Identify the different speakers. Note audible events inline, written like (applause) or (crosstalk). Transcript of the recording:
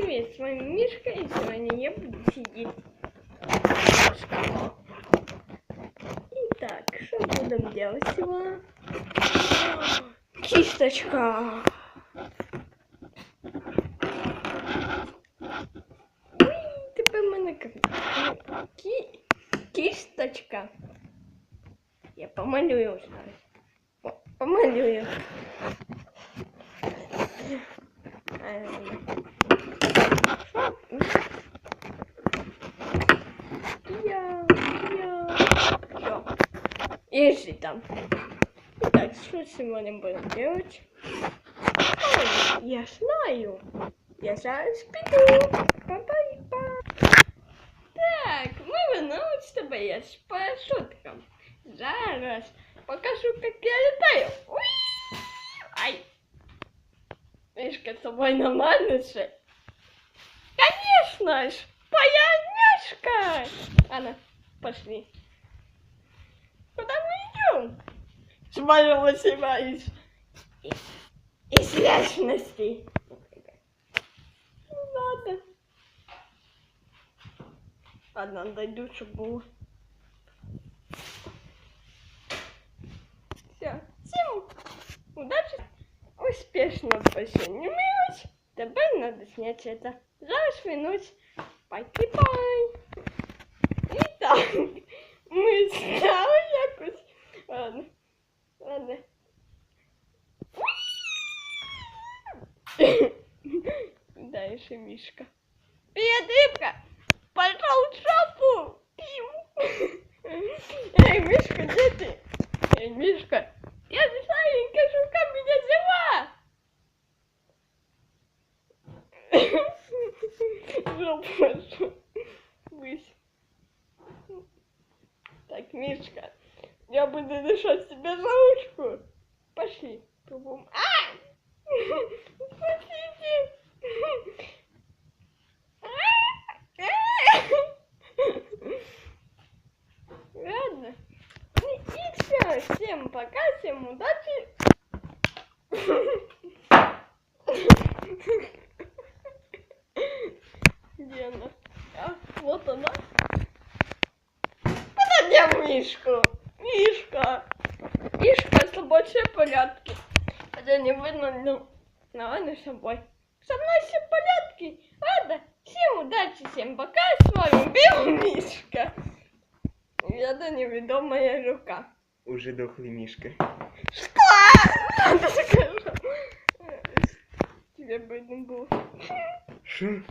Speaker 1: привет, с вами Мишка, и сегодня я буду сидеть в шкафу. Итак, что будем делать сегодня? Кисточка. Тепер мене ки- ки- кисточка. Я помалюю зараз. По- Помалюю. Ем, Я, я, всё. Езжи там. Итак, что сегодня будем делать? Ой, я знаю. Я зараз піду. Па-па-па. Так, ми вернулись з тобою я з парашутком. Зараз покажу, как я летаю. Уи! Ай! Мишка, с тобой нормально же? Конечно ж! Твоя няшка! Анна, пошли. Куда мы идем? Свалилась из, из личности. Ну ладно. Ладно, дойду, чтобы было. Все. Всем удачи. Успешно пошенімилась. Тепер надо снять это. Зараз вернусь. Пай-пай. І так. (laughs) Ми якось. Ладно. Ладно. (laughs) Дальше Мишка. Привет, рыбка! Пошел в шопу! Пим! (laughs) Эй, Мишка, где ты? Эй, Мишка, Жопа, Высь. Так, Мишка, я буду дышать тебя за ручку. Пошли. Пробуем. А! Спасите! Ладно. Ну И все. Всем пока, всем удачи. Мишку. Мишка. Мишка, тобой все в порядке. Хотя не видно, ну, ну ладно, с тобой. Со мной все в порядке. Ладно, всем удачи, всем пока. С вами был (laughs) Мишка. Я до неведомая рука.
Speaker 2: Уже дохлый мишка.
Speaker 1: Надо скажу. Тебе бы не было.
Speaker 2: Що?